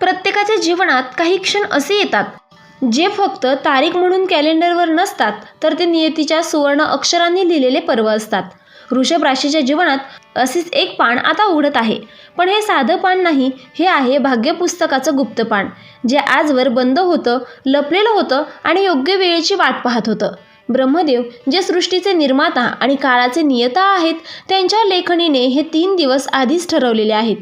प्रत्येकाच्या जीवनात काही क्षण असे येतात जे फक्त तारीख म्हणून कॅलेंडरवर नसतात तर ते नियतीच्या सुवर्ण अक्षरांनी लिहिलेले पर्व असतात. वृषभ राशीच्या जीवनात असेच एक पान आता उघडत आहे. पण हे साधं पान नाही हे आहे भाग्य पुस्तकाचं गुप्त पान जे आजवर बंद होतं लपलेलं होतं आणि योग्य वेळेची वाट पाहत होतं. ब्रह्मदेव जे सृष्टीचे निर्माता आणि काळाचे नियता आहेत त्यांच्या लेखणीने हे तीन दिवस आधीच ठरवलेले आहेत.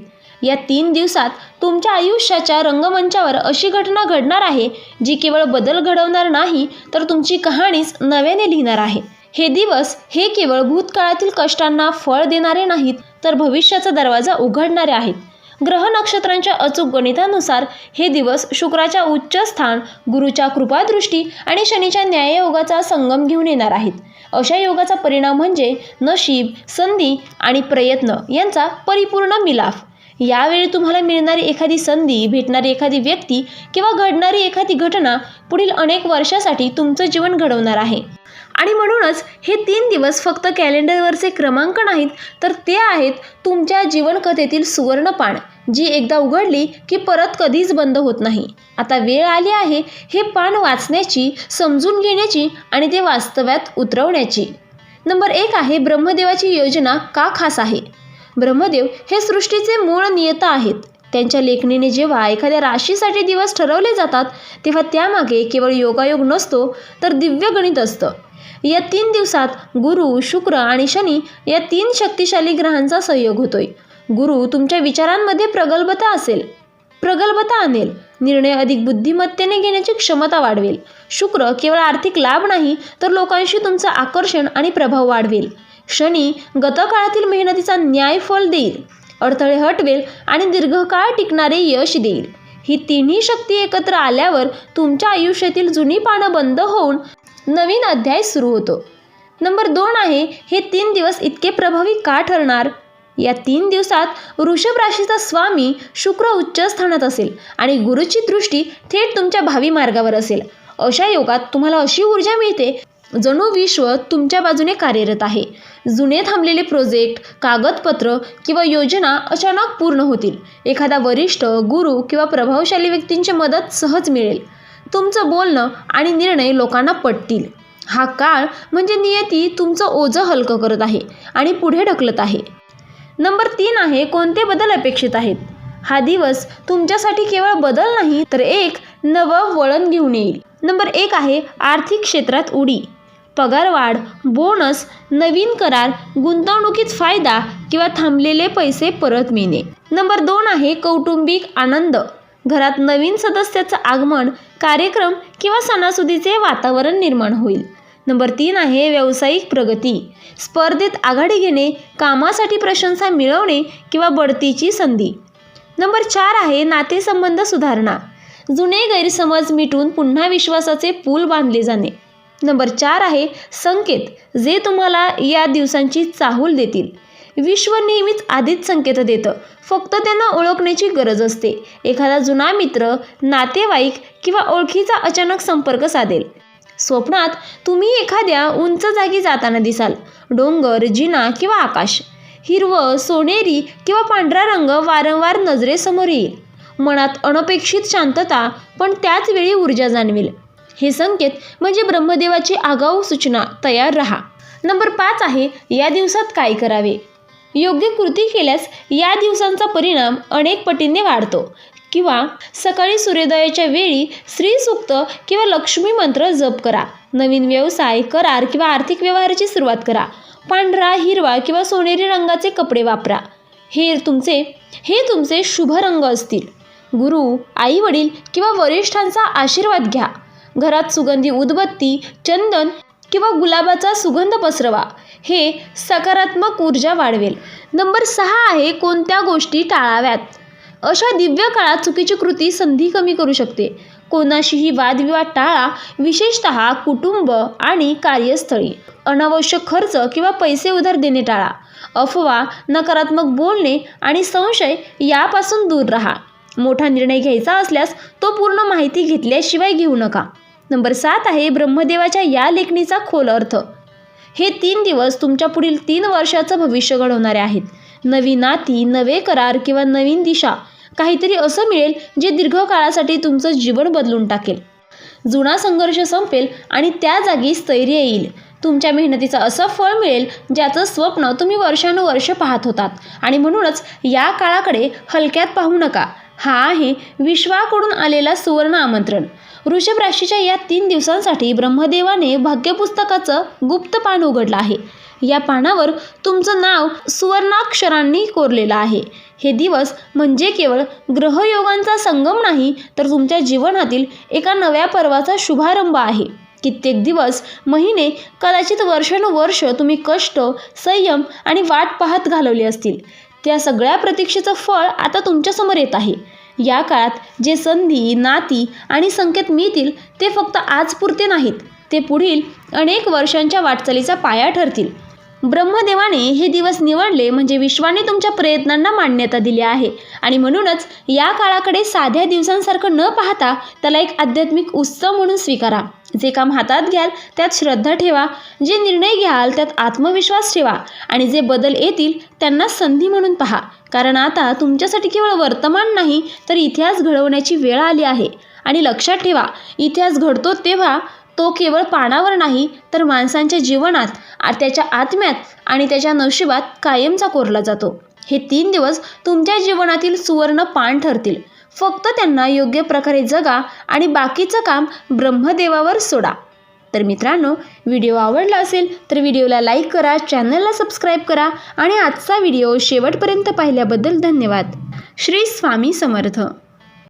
या तीन दिवसात तुमच्या आयुष्याच्या रंगमंचावर अशी घटना घडणार आहे जी केवळ बदल घडवणार नाही तर तुमची कहाणीच नव्याने लिहिणार आहे. हे दिवस हे केवळ भूतकाळातील कष्टांना फळ देणारे नाहीत तर भविष्याचा दरवाजा उघडणारे आहेत. ग्रह नक्षत्रांच्या अचूक गणितानुसार हे दिवस शुक्राच्या उच्च स्थान गुरुच्या कृपादृष्टी आणि शनीच्या न्याययोगाचा संगम घेऊन येणार आहेत. अशा योगाचा परिणाम म्हणजे नशीब संधी आणि प्रयत्न यांचा परिपूर्ण मिलाफ. यावेळी तुम्हाला मिळणारी एखादी संधी भेटणारी एखादी व्यक्ती किंवा घडणारी एखादी घटना पुढील अनेक वर्षासाठी तुमचं जीवन घडवणार आहे. आणि म्हणूनच हे तीन दिवस फक्त कॅलेंडरवरचे क्रमांक नाहीत तर ते आहेत तुमच्या जीवनकथेतील सुवर्णपान जी एकदा उघडली की परत कधीच बंद होत नाही. आता वेळ आली आहे हे पान वाचण्याची समजून घेण्याची आणि ते वास्तव्यात उतरवण्याची. नंबर एक आहे ब्रह्मदेवाची योजना का खास आहे? ब्रह्मदेव हे सृष्टीचे मूळ नियता आहेत. त्यांच्या लेखणीने जेव्हा एखाद्या राशीसाठी दिवस ठरवले जातात तेव्हा त्यामागे केवळ योगायोग नसतो तर दिव्य गणित असतं. या तीन दिवसात गुरु शुक्र आणि शनी या तीन शक्तिशाली ग्रहांचा सहयोग होतोय. गुरु तुमच्या विचारांमध्ये प्रगल्भता असेल. प्रगल्भता आणेल. निर्णय अधिक बुद्धिमत्तेने घेण्याची क्षमता वाढवेल. शुक्र केवळ आर्थिक लाभ नाही तर लोकांशी तुमचं आकर्षण आणि प्रभाव वाढवेल. शनी गतकाळातील मेहनतीचा न्याय फल देईल अडथळे हटवेल आणि दीर्घकाळ टिकणारे यश देईल. ही तिन्ही शक्ती एकत्र आल्यावर तुमच्या आयुष्यातील जुनी पानं बंद होऊन नवीन अध्याय सुरू होतो. नंबर दोन आहे हे तीन दिवस इतके प्रभावी का ठरणार? या तीन दिवसात वृषभ राशीचा स्वामी शुक्र उच्च स्थानात असेल आणि गुरुची दृष्टी थेट तुमच्या भावी मार्गावर असेल. अशा योगात तुम्हाला अशी ऊर्जा मिळते जणू विश्व तुमच्या बाजूने कार्यरत आहे. जुने थांबलेले प्रोजेक्ट कागदपत्र किंवा योजना अचानक पूर्ण होतील. एखादा वरिष्ठ गुरु किंवा प्रभावशाली व्यक्तींची मदत सहज मिळेल. तुमचं बोलणं आणि निर्णय लोकांना पटतील. हा काळ म्हणजे नियती तुमचं ओझं हलकं करत आहे आणि पुढे ढकलत आहे. नंबर तीन आहे कोणते बदल अपेक्षित आहेत? हा दिवस तुमच्यासाठी केवळ बदल नाही तर एक नवं वळण घेऊन येईल. नंबर एक आहे आर्थिक क्षेत्रात उडी. पगारवाढ बोनस नवीन करार गुंतवणुकीत फायदा किंवा थांबलेले पैसे परत मिळणे. नंबर दोन आहे कौटुंबिक आनंद. घरात नवीन सदस्याचं आगमन कार्यक्रम किंवा सणासुदीचे वातावरण निर्माण होईल. नंबर तीन आहे व्यावसायिक प्रगती. स्पर्धेत आघाडी घेणे कामासाठी प्रशंसा मिळवणे किंवा बढतीची संधी. नंबर चार आहे नातेसंबंध सुधारणा. जुने गैरसमज मिटून पुन्हा विश्वासाचे पूल बांधले जाणे. नंबर चार आहे संकेत. जे तुम्हाला या दिवसांची चाहूल देतील. विश्व नेहमीच आधीच संकेत देतं. फक्त त्यांना ओळखण्याची गरज असते. एखादा जुना मित्र नातेवाईक किंवा ओळखीचा अचानक संपर्क साधेल. स्वप्नात तुम्ही एखाद्या उंच जागी जाताना दिसाल. डोंगर जिना किंवा आकाश. हिरवं सोनेरी किंवा पांढरा रंग वारंवार नजरेसमोर येईल. मनात अनपेक्षित शांतता पण त्याच वेळी ऊर्जा जाणवेल. हे संकेत म्हणजे ब्रह्मदेवाची आगाऊ सूचना तयार राहा. नंबर पाच आहे या दिवसात काय करावे? योग्य कृती केल्यास या दिवसांचा परिणाम अनेक पटींनी वाढतो. किंवा सकाळी सूर्योदयाच्या वेळी श्रीसूक्त किंवा लक्ष्मी मंत्र जप करा. नवीन व्यवसाय करार किंवा आर्थिक व्यवहाराची सुरुवात करा. पांढरा हिरवा किंवा सोनेरी रंगाचे कपडे वापरा. हे तुमचे हे तुमचे शुभ रंग असतील. गुरु आई वडील किंवा वरिष्ठांचा आशीर्वाद घ्या. घरात सुगंधी उदबत्ती चंदन किंवा गुलाबाचा सुगंध पसरवा. हे सकारात्मक ऊर्जा वाढवेल. नंबर सहा आहे कोणत्या गोष्टी टाळाव्यात? अशा दिव्य काळात चुकीची कृती संधी कमी करू शकते. कोणाशीही वादविवाद टाळा विशेषत कुटुंब आणि कार्यस्थळी. अनावश्यक खर्च किंवा पैसे उधार देणे टाळा. अफवा नकारात्मक बोलणे आणि संशय यापासून दूर राहा. मोठा निर्णय घ्यायचा असल्यास तो पूर्ण माहिती घेतल्याशिवाय घेऊ नका. नंबर सात आहे ब्रह्मदेवाच्या या लेखणीचा खोल अर्थ. हे तीन दिवस तुमच्या पुढील तीन वर्षाचं भविष्य घडवणारे आहेत. नवी नाती नवे करार किंवा नवीन दिशा काहीतरी असं मिळेल जे दीर्घकाळासाठी तुमचं जीवन बदलून टाकेल. जुना संघर्ष संपेल आणि त्या जागी स्थैर्य येईल. तुमच्या मेहनतीचं असं फळ मिळेल ज्याचं स्वप्न तुम्ही वर्षानुवर्ष पाहत होतात. आणि म्हणूनच या काळाकडे हलक्यात पाहू नका. हा आहे विश्वाकडून आलेला सुवर्ण आमंत्रण. वृषभ राशीच्या या तीन दिवसांसाठी ब्रह्मदेवाने भाग्यपुस्तकाचं गुप्त पान उघडलं आहे. या पानावर तुमचं नाव सुवर्णाक्षरांनी कोरलेलं आहे. हे दिवस म्हणजे केवळ ग्रहयोगांचा संगम नाही तर तुमच्या जीवनातील एका नव्या पर्वाचा शुभारंभ आहे. कित्येक दिवस महिने कदाचित वर्षानुवर्ष तुम्ही कष्ट संयम आणि वाट पाहत घालवले असतील. त्या सगळ्या प्रतीक्षेचं फळ आता तुमच्यासमोर येत आहे. या काळात जे संधी नाती आणि संकेत मिळतील ते फक्त आजपुरते नाहीत. ते पुढील अनेक वर्षांच्या वाटचालीचा पाया ठरतील. ब्रह्मदेवाने हे दिवस निवडले म्हणजे विश्वाने तुमच्या प्रयत्नांना मान्यता दिली आहे. आणि म्हणूनच या काळाकडे साध्या दिवसांसारखं न पाहता त्याला एक आध्यात्मिक उत्सव म्हणून स्वीकारा. जे काम हातात घ्याल त्यात श्रद्धा ठेवा. जे निर्णय घ्याल त्यात आत्मविश्वास ठेवा. आणि जे बदल येतील त्यांना संधी म्हणून पहा. कारण आता तुमच्यासाठी केवळ वर्तमान नाही तर इतिहास घडवण्याची वेळ आली आहे. आणि लक्षात ठेवा इतिहास घडतो तेव्हा तो केवळ पानावर नाही तर माणसांच्या जीवनात त्याच्या आत्म्यात आणि त्याच्या नशिबात कायमचा कोरला जातो. हे तीन दिवस तुमच्या जीवनातील सुवर्ण पान ठरतील. फक्त त्यांना योग्य प्रकारे जगा आणि बाकीचं काम ब्रह्मदेवावर सोडा. तर मित्रांनो व्हिडिओ आवडला असेल तर व्हिडिओला लाईक करा चॅनलला सबस्क्राईब करा आणि आजचा व्हिडिओ शेवटपर्यंत पाहिल्याबद्दल धन्यवाद. श्री स्वामी समर्थ.